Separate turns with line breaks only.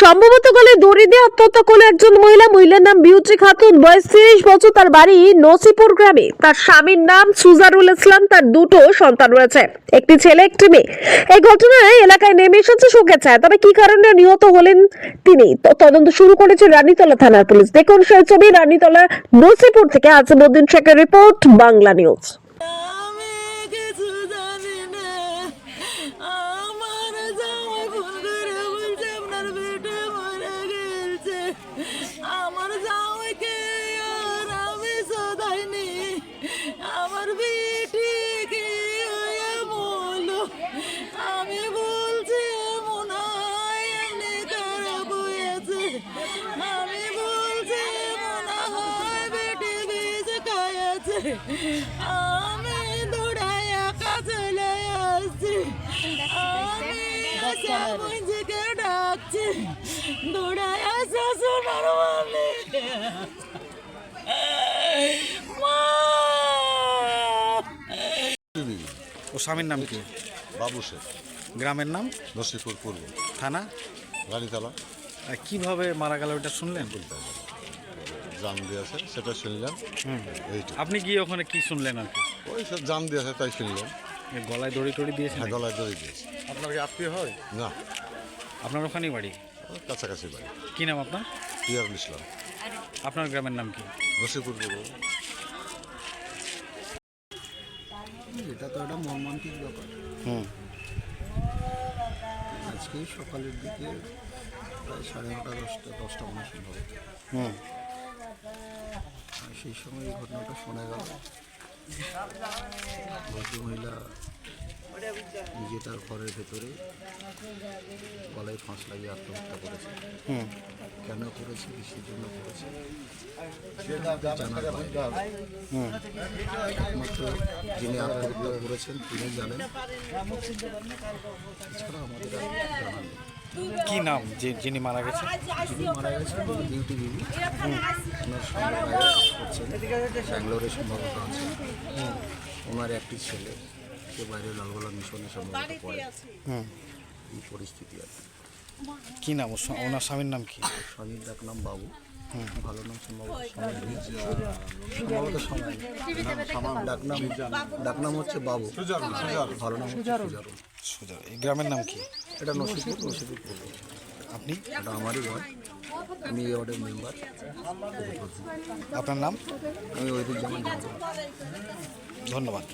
সম্ভবত গলে দড়ি দিয়ে আত্মহত্যা করল একজন মহিলা। মহিলার নাম বিউটি খাতুন। বয়স তিরিশ বছর, তার বাড়ি নসিপুর গ্রামে। তার স্বামীর নাম সুজারুল ইসলাম, তার দুটো সন্তান রয়েছে, একটি ছেলে, একটি মেয়ে। এই ঘটনায় এলাকায় নেমে এসেছে শোকে চায় তবে কি কারণে নিহত হলেন তিনি? তদন্ত শুরু করেছে রানীতলা থানার পুলিশ। দেখুন সেই ছবি রানীতলা নসিপুর থেকে। আজিমুদ্দিন শেখের রিপোর্ট, বাংলা নিউজ।
আমি দৌড়াই একা চলে আসছি। আমি আশা ডাকছি। দৌড়াই আসা সোনার
ও স্বামীর নাম কি?
বাবু শেখ।
গ্রামের নাম?
নসিপুর পূর্ব।
থানা?
রানীতলা।
আর কীভাবে মারা গেল ওটা শুনলেন?
জাম দিয়েছে সেটা শুনলাম। এইটা
আপনি গিয়ে ওখানে কি শুনলেন আর কি?
ওই সব জাম দিয়েছে তাই শুনলাম।
গলায় দড়ি টড়ি দিয়েছেন
হ্যাঁ গলায় দড়ি দিয়েছে।
আপনার কি আত্মীয় হয়?
না।
আপনার ওখানেই বাড়ি?
কাছাকাছি বাড়ি।
কি নাম আপনার?
পিয়ারুল ইসলাম।
আপনার গ্রামের নাম কি?
পূর্ব
এটা তো একটা মর্মান্তিক ব্যাপার।
হুম।
আজকে সকালের দিকে প্রায় সাড়ে নটা দশটা দশটা মনে সম্ভব
হুম।
সেই সময় এই ঘটনাটা শোনা গেল। ভদ্রমহিলা নিজে তার ঘরের ভেতরে গলায় ফাঁস লাগিয়ে আত্মহত্যা করেছে।
হুম।
কেন করেছে? কিসের জন্য করেছে? জানার
হুম।
একমাত্র যিনি আত্মহত্যা করেছেন তিনি জানেন এছাড়া আমাদের আর জানা নেই।
কি নাম যে যিনি মারা গেছে
যিনি মারা গেছেন বিউটি বিবি। ওনার সঙ্গে ব্যাঙ্গালোরে সম্ভবত আছে ওনার একটি ছেলে। সে বাইরে লালগোলা মিশনে সম্ভবত পড়ে।
হুম।
এই পরিস্থিতি আর কি।
কি নাম? ওর স্বা- ওনার স্বামীর নাম কি?
স্বামীর ডাক নাম বাবু। ভালো নাম সম্ভবত সময় সম্ভবত সময় ডাক নাম ডাক নাম হচ্ছে বাবু। ভালো নাম হচ্ছে সুজারুল।
সোজা এই গ্রামের নাম কি?
এটা নসিপুর নসিপুর। পূর্ব
আপনি?
এটা আমারই ওয়ার্ড আমি এই ওয়ার্ডের মেম্বার।
আপনার নাম?
আমি ওইদিক যেমন
ধন্যবাদ।